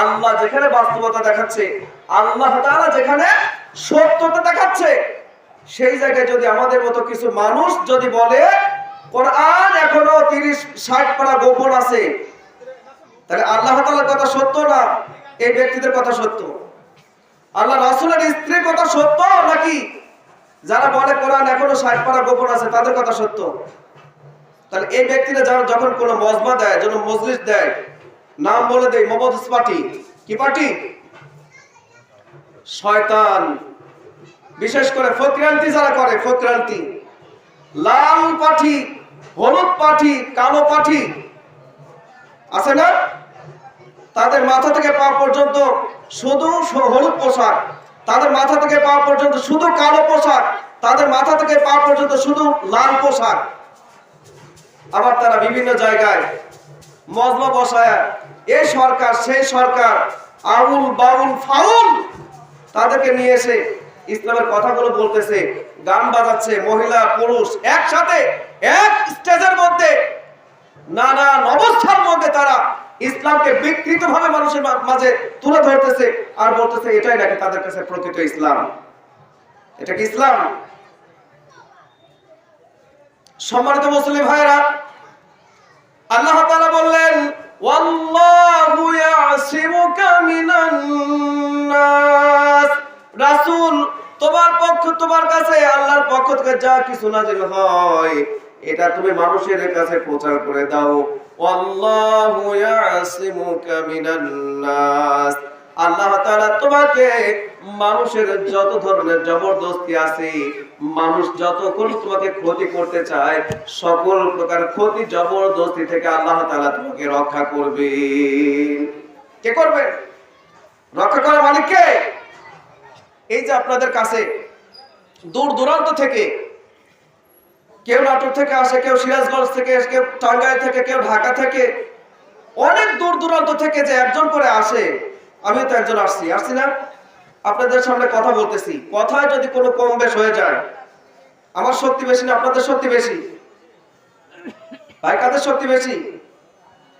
আল্লাহ যেখানে বাস্তবতা দেখাচ্ছে, আল্লাহ তাআলা যেখানে সত্যতা দেখাচ্ছে, সেই জায়গায় যদি আমাদের মতো কিছু মানুষ যদি বলে, কোরআন এখনও তিরিশ, ষাট পারা গোপন আছে, তাহলে আল্লাহ তাআলার কথা সত্য না? এই ব্যক্তিদের কথা সত্য? আল্লাহ রাসূলের স্ত্রীর কথা সত্য নাকি যারা বলে কোরআন এখনও ষাট পারা গোপন আছে, তাদের কথা সত্য? তাহলে এই ব্যক্তিরা যারা যখন কোনো মজমা দেয়, যখন মজলিস দেয় নাম বলে দেয় মোহাম্মদ পার্টি কি পার্টি? শয়তান। বিশেষ করে ফক্রান্তি যারা করে, ফক্রান্তি। লাল পাঠি, হলুদ পাঠি, কালো পাঠি। আছে না? তাদের মাথা থেকে পা পর্যন্ত শুধু হলুদ পোশাক। তাদের মাথা থেকে পা পর্যন্ত শুধু কালো পোশাক। তাদের মাথা থেকে পা পর্যন্ত শুধু লাল পোশাক। আবার তারা বিভিন্ন জায়গায় মজমা বসায়। এই সরকার সেই সরকার, আউল বাউল ফাউল তাদেরকে নিয়ে এসে ইসলামের কথাগুলো বলতেছে, গান বাজাচ্ছে, মহিলা, পুরুষ একসাথে, এক স্টেজের মধ্যে নানান অবস্থার মধ্যে তারা ইসলামকে বিকৃত ভাবে মানুষের মাঝে তুলে ধরতেছে আর বলতেছে, এটাই নাকি তাদের কাছে প্রকৃত ইসলাম। এটা কি ইসলাম? সম্মানিত মুসলিম ভাইরা আল্লাহ তোমার কাছে, আল্লাহর পক্ষ থেকে যা কিছু নাযিল হয়, এটা তুমি মানুষের কাছে প্রচার করে দাও। ওয়াল্লাহু ইয়াসিমুকা মিনান নাস। আল্লাহ তাআলা তোমাকে মানুষের যত ধরনের জবরদস্তি আছে, মানুষ যতক্ষণ তোমাকে ক্ষতি করতে চায়, সকল প্রকার ক্ষতি, জবরদস্তি থেকে আল্লাহ তাআলা তোমাকে রক্ষা করবে। কে করবে? রক্ষা করার মালিক কে? এই যে আপনাদের কাছে দূর দূরান্ত থেকে, কেউ নাটোর থেকে আসে, কেউ সিরাজগঞ্জ থেকে কেউ টাঙ্গাইল থেকে, কেউ ঢাকা থেকে, অনেক দূর দূরান্ত থেকে যে একজন করে আসে আমি তো একজন আসছি। আসছি না? আপনাদের সামনে কথা বলতেছি। কথায় যদি কোনো কম বেশ হয়ে যায়, আমার শক্তি বেশি না, আপনাদের শক্তি বেশি? ভাই, কাদের শক্তি বেশি?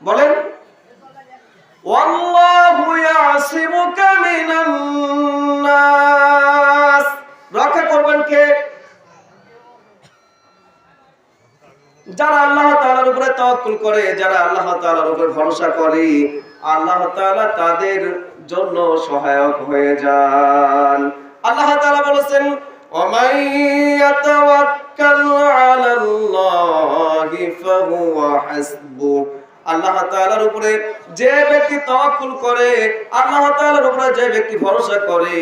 বলেন। ওয়াল্লাহু ইয়াসিমুকা মিনান যারা আল্লাহ তাআলার উপরে তাওয়াক্কুল করে যারা আল্লাহ তাআলার উপরে ভরসা করে আল্লাহ তাআলা তাদের জন্য সহায়ক হয়ে যান আল্লাহ তাআলা বলেছেন ومن يتوكل على الله فهو حسبه আল্লাহ তাআলার উপরে যে ব্যক্তি তাওয়াক্কুল করে আল্লাহ তাআলার উপরে যে ব্যক্তি ভরসা করে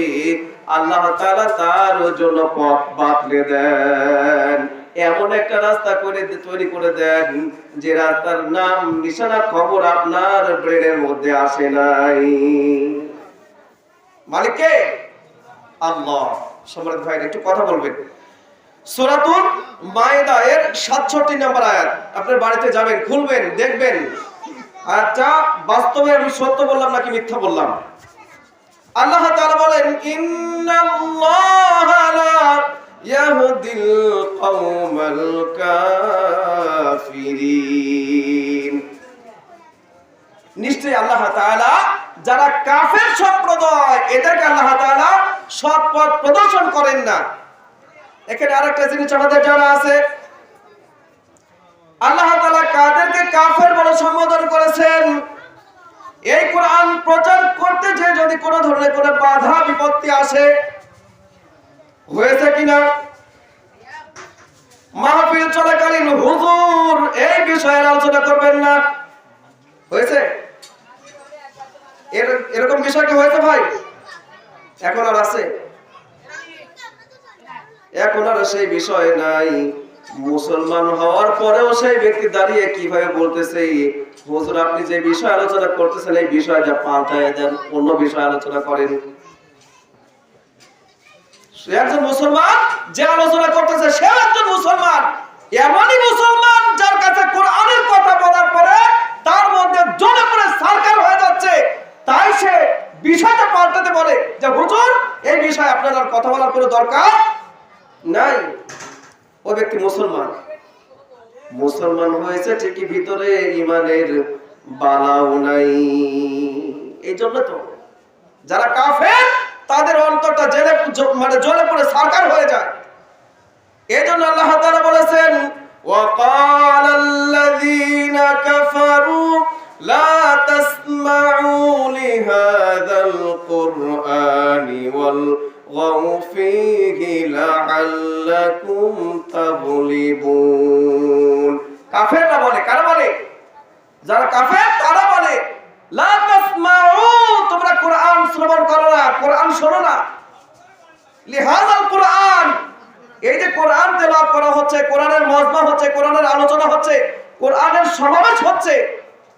আল্লাহ তাআলা তার জন্য পথ বাতলে দেন এমন একটা রাস্তা করে তৈরি করে দেন যে রাস্তার নাম নিশানা খবর আপনার ব্রেনের মধ্যে আসে নাই। মালিককে আল্লাহ। সম্রাট ভাই একটু কথা বলবেন। মায়েদা এর 67 নম্বর আয়াত। আপনার বাড়িতে যাবেন, খুলবেন, দেখবেন। আচ্ছা বাস্তবে আমি সত্য বললাম নাকি মিথ্যা বললাম? আল্লাহ তাআলা বলেন, ইন্নাল্লাহা লা কওমাল নিশ্চয়ই আল্লাহ যারা কাফের সম্প্রদায়, এদেরকে আল্লাহ সৎ পথ প্রদর্শন করেন না। এখানে আরেকটা জিনিস আমাদের জানা আছে। আল্লাহ কাদেরকে কাফের বলে সম্বোধন করেছেন? এই কোরআন প্রচার করতে যে যদি কোনো ধরনের কোনো বাধা বিপত্তি আসে, হয়েছে কিনা? মাহফিল চলাকালীন হুজুর এই বিষয়ে আলোচনা করবেন না। হয়েছে? এরকম বিষয় কি হয়েছে ভাই? এখন আর আছে? এখন আর সেই বিষয় নাই। মুসলমান হওয়ার পরেও সেই ব্যক্তি দাঁড়িয়ে কীভাবে বলতেছে, হুজুর, আপনি যে বিষয় আলোচনা করতেছেন, এই বিষয়টা পাল্টায় দেন, অন্য বিষয় আলোচনা করেন। একজন মুসলমান যে আলোচনা করতেছে সে একজন মুসলমান এমনই মুসলমান যার কাছে কোরআনের কথা বলার পরে তার মধ্যে জনে করে সরকার হয়ে যাচ্ছে তাই সে বিষয়টা পাল্টাতে বলে যে হুজুর এই বিষয়ে আপনার আর কথা বলার কোনো দরকার নাই ও ব্যক্তি মুসলমান মুসলমান হয়েছে ঠিকই ভিতরে ইমানের বালাও নাই এই জন্য তো যারা কাফের তাদের অন্তরটা জেলে জ- মানে জলে পড়ে সরকার হয়ে যায় এই জন্য আল্লাহ তাআলা বলেছেন وقال الذين كفروا لا تسمعوا لهذا القرآن والغوا فيه لعلكم تغلبون কাফেররা বলে কারা বলে যারা কাফের তারা বলে লা তাসমাউ তোমরা কোরআন শ্রবণ করো না কোরআন শোনো না লিহাজাল কোরআন এই যে কোরআন তেলাওয়াত করা হচ্ছে কোরআনের মজমা হচ্ছে কোরআনের আলোচনা হচ্ছে কোরআনের সমাবেশ হচ্ছে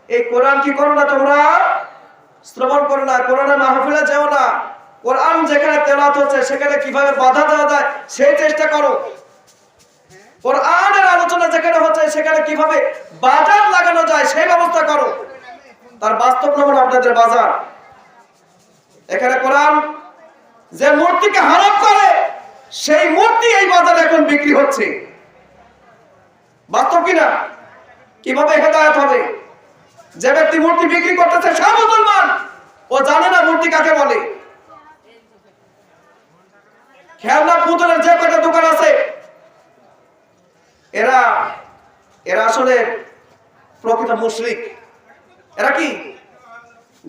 এই কোরআন কি করো না তোমরা শ্রবণ করো না কোরআনের মাহফিলে যেও না কোরআন যেখানে তেলাত হচ্ছে, সেখানে কীভাবে বাধা দেওয়া যায়, সেই চেষ্টা করো। কোরআনের আলোচনা যেখানে হচ্ছে, সেখানে কীভাবে বাজার লাগানো যায়, সেই ব্যবস্থা করো। তার বাস্তব নমুনা আপনাদের বাজার। এখানে কোরআন যে মূর্তিকে হারাপ করে, সেই মূর্তি এই বাজারে এখন বিক্রি হচ্ছে। বাস্তব কিনা? কীভাবে হেদায়ত হবে? যে ব্যক্তি মূর্তি বিক্রি করতেছে, সে মুসলমান। ও জানে না মূর্তি কাকে বলে। খেলনা পুতুলের যে কটা দোকান আছে, এরা এরা আসলে প্রকৃত মুশরিক। এরা কি?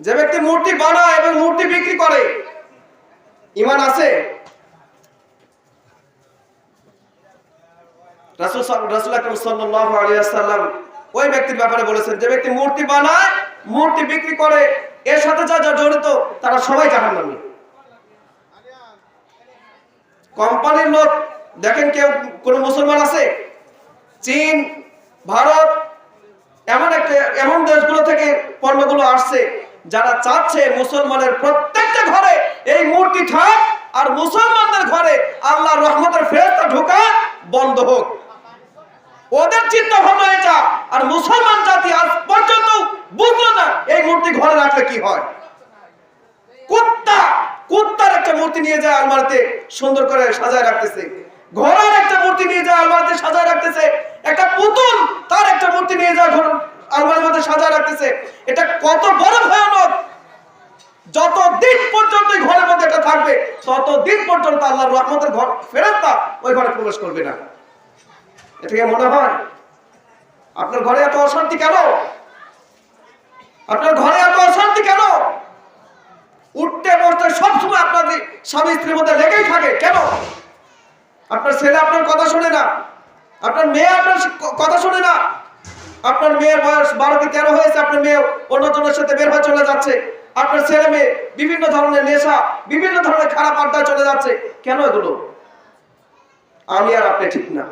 যে ব্যক্তি মূর্তি বানায় এবং মূর্তি বিক্রি করে ইমান আছে? ওই ব্যক্তির ব্যাপারে বলেছেন, যে ব্যক্তি মূর্তি বানায়, মূর্তি বিক্রি করে, এর সাথে যা যা জড়িত, তারা সবাই জাহান্নামী। কোম্পানির লোক, দেখেন কেউ কোন মুসলমান আছে? চীন, ভারত, এমন একটা, এমন দেশগুলো থেকে পণ্যগুলো আসছে, যারা চাচ্ছে মুসলমানের প্রত্যেকটা ঘরে এই মূর্তি থাক আর মুসলমানদের ঘরে আল্লাহ রহমতের ফেরস্তা ঢোকা বন্ধ হোক। ওদের চিন্তা ভাবনা এটা, আর মুসলমান জাতি আজ পর্যন্ত বুঝলো না এই মূর্তি ঘরে রাখলে কি হয়। কুত্তা কুত্তার একটা মূর্তি নিয়ে যায় আলমারিতে সুন্দর করে সাজায় রাখতেছে। ঘোড়ার একটা মূর্তি নিয়ে যায় আলমারিতে সাজায় রাখতেছে। একটা পুতুল, তার একটা মূর্তি নিয়ে যায় ঘোড়া আলমারির মধ্যে সাজায় রাখতেছে। এটা কত বড় ভয়ানক! যত দিন পর্যন্ত ঘরের মধ্যে এটা থাকবে তত দিন পর্যন্ত আল্লাহর রহমতের ঘর ফেরত ওই ঘরে প্রবেশ করবে না। এটাকে মনে হয়? আপনার ঘরে এত অশান্তি কেন? আপনার ঘরে এত অশান্তি কেন? সবসময় আপনাদের স্বামী স্ত্রীর মধ্যে লেগেই থাকে। কেন? আপনার ছেলে আপনার কথা শোনে না। আপনার মেয়ে আপনার কথা শোনে না। আপনার মেয়ের বয়স বারো কি তেরো হয়েছে, আপনার মেয়ে অন্যজনের সাথে বের হয়ে চলে যাচ্ছে। আপনার ছেলে মেয়ে বিভিন্ন ধরনের নেশা, বিভিন্ন ধরনের খারাপ আড্ডায় চলে যাচ্ছে। কেন এগুলো? আমি আর আপনি ঠিক না।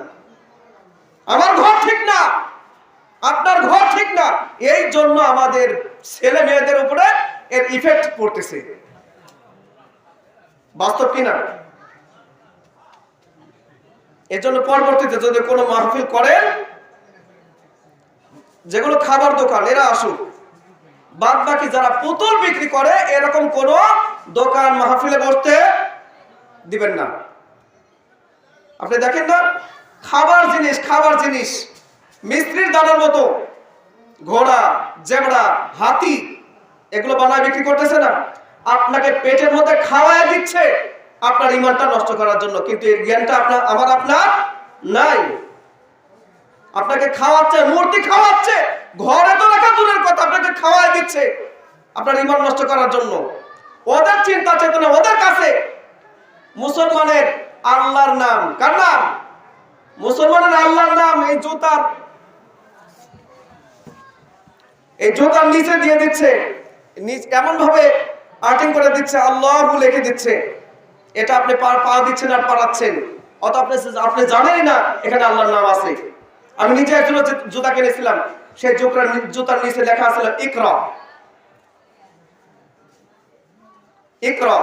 আমার ঘর ঠিক না। আপনার ঘর ঠিক না। এই জন্য আমাদের ছেলে মেয়েদের উপরে এর ইফেক্ট পড়তেছে। বাস্তব কিনা? এর জন্য পরবর্তীতে যদি কোনো মাহফিল করেন যেগুলো খাবার দোকান, এরা আসুক। বাদ বাকি যারা পুতুল বিক্রি করে, এরকম কোন দোকান, মাহফিলে বসতে দিবেন না। আপনি দেখেন না? খাবার জিনিস খাবার জিনিস। মিস্ত্রির দানার মতো। ঘোড়া, জেবড়া, হাতি, এগুলো বানায় বিক্রি করতেছে না। আপনাকে পেটের মধ্যে খাওয়ায় দিচ্ছে। আপনার ইমানটা নষ্ট করার জন্য। কিন্তু এর জ্ঞানটা আপনার, আমার আপনার নাই। আপনাকে খাওয়াচ্ছে, মূর্তি খাওয়াচ্ছে, ঘরে তো রাখা দূরের কথা, আপনাকে খাওয়ায় দিচ্ছে আপনার ইমান নষ্ট করার জন্য। ওদের চিন্তা চেতনা ওদের কাছে। মুসলমানের আল্লাহর নাম, কার নাম? মুসলমানের আল্লাহর নাম, এই জুতার এই জুতার নিচে দিয়ে দিচ্ছে। এমন ভাবে আর্টিং করে দিচ্ছে, আল্লাহ লিখে দিচ্ছে। এটা আপনি পা দিচ্ছেন আর পারাচ্ছেন অত আপনি আপনি জানেনই না, এখানে আল্লাহর নাম আছে। আমি নিজে একজন জুতা কিনেছিলাম, সেই জুতার জুতার নিচে লেখা ছিল ইকরা। ইকরা।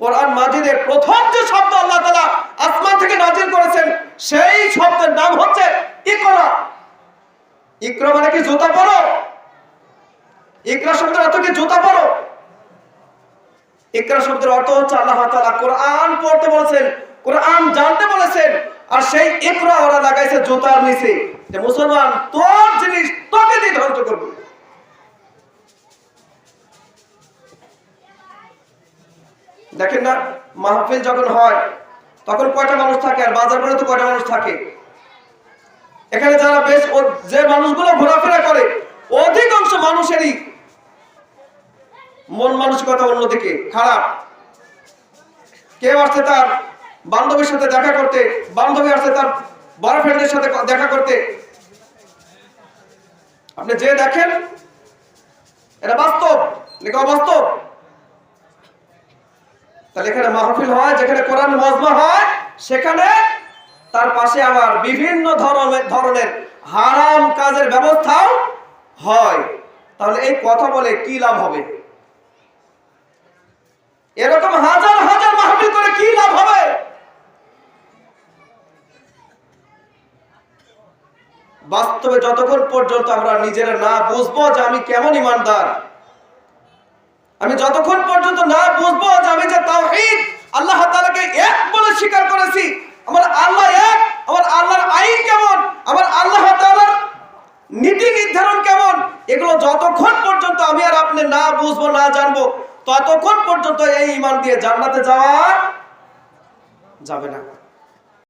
কোরআন মাজিদের প্রথম যে শব্দ আল্লাহ তাআলা আসমান থেকে নাজিল করেছেন, সেই শব্দের নাম হচ্ছে ইকরা। ইকরা মানে কি, জুতা পরো? ইকরা শব্দের অর্থ কি? জুতা পরো। ইকরা শব্দের অর্থ হচ্ছে আল্লাহ তাআলা কোরআন পড়তে বলেছেন, কোরআন জানতে বলেছেন, আর সেই ইকরা ওরা লাগাইছে জুতার নিচে। যে মুসলমান, তোর জিনিস তোকে দিয়ে ধ্বংস করবে। দেখেন না, মাহফিল যখন হয়, তখন কয়টা মানুষ থাকে আর বাজার করে তো কয়টা মানুষ থাকে? এখানে যারা বেশ যে মানুষগুলো ঘোরাফেরা করে, অধিকাংশ মানুষেরই মন মানসিকতা অন্যদিকে, খারাপ। কেউ আসছে তার বান্ধবীর সাথে দেখা করতে, বান্ধবী আসছে তার বয়ফ্রেন্ডের সাথে দেখা করতে। আপনি যে দেখেন, এটা বাস্তব নাকি অবাস্তব? তাহলে এখানে মাহফিল হয়, যেখানে কোরআন মজমা হয়, সেখানে তার পাশে আবার বিভিন্ন ধরনের ধরনের হারাম কাজের ব্যবস্থাও হয়। তাহলে এই কথা বলে কি লাভ হবে? এরকম হাজার হাজার মাহফিল করে কি লাভ হবে? বাস্তবে যতক্ষণ পর্যন্ত আমরা নিজেরা না বুঝব যে আমি কেমন ইমানদার, আমি যতক্ষণ পর্যন্ত না বুঝব যে আমি যে তাওহীদ, আল্লাহ তাআলাকে এক বলে স্বীকার করেছি, আমার আল্লাহ এক, আমার আল্লাহর আইন কেমন, আমার আল্লাহ তাআলার নীতি নির্ধারণ কেমন, এগুলো যতক্ষণ পর্যন্ত আমি আর আপনি না বুঝব, না জানব ততক্ষণ পর্যন্ত এই ইমান দিয়ে জান্নাতে যাওয়া যাবে না।